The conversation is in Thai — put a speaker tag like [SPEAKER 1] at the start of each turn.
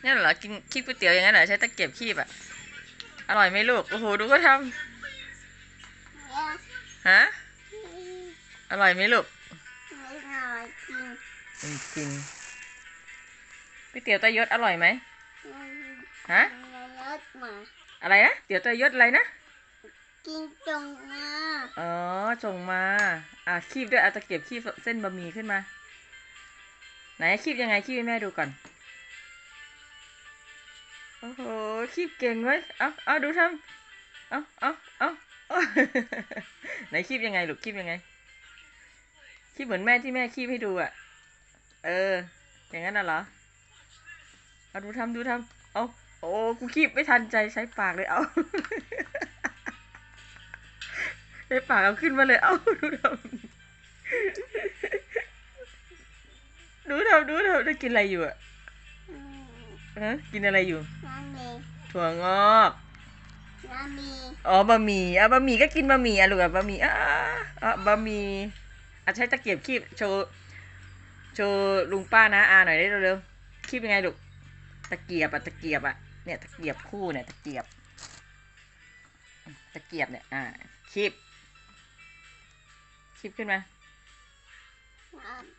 [SPEAKER 1] เนี่ยเหรอกินคีบก๋วยเตี๋ยวอย่างนั้นเหรอใช้ตะเกียบคีบอะ อร่อยไหมลูก โอ้โห ดูเขาทำฮะ อร่อยไหมลูก
[SPEAKER 2] ไม่หน่อยจริง
[SPEAKER 1] อืมกินก๋วยเตี๋ยวตายศอร่อยไหมฮะ
[SPEAKER 2] รถมา
[SPEAKER 1] อะไรนะเตี๋ยวตายศอะไรนะ
[SPEAKER 2] กินจงมา
[SPEAKER 1] อ๋อส่งมา อะคีบด้วยเอาตะเกียบคีบเส้นบะหมี่ขึ้นมา ไหนคีบยังไงคีบให้แม่ดูก่อน โอ้โหคีบเก่งเว้ยเอาเอาดูทำเอาเอาเอาเอาไหนคีบยังไงลูกคีบยังไงคีบเหมือนแม่ที่แม่คีบให้ดูอะ เออ อย่างนั้นน่ะเหรอ เอาดูทำดูทำเอาโอ้กูคีบไม่ทันใจใช้ปากเลยเอาใช้ปากเอาขึ้นมาเลยเอาดูทำดูทำดูทำได้กินอะไรอยู่อะ ฮะกินอะไรอยู่
[SPEAKER 2] น้ำมี
[SPEAKER 1] ถั่วงอก
[SPEAKER 2] น้ำมี
[SPEAKER 1] อ๋อบะหมี่อะบะหมี่ก็กินบะหมี่อะลูกอะบะหมี่อะอะบะหมี่อะใช้ตะเกียบคีบโชว์โชว์ลุงป้านะอาหน่อยได้เร็วๆคีบยังไงลูกตะเกียบอะตะเกียบอะเนี่ยตะเกียบคู่เนี่ยตะเกียบ ตะเกียบเนี่ยอ่าคีบคีบขึ้นมา
[SPEAKER 2] น้ำ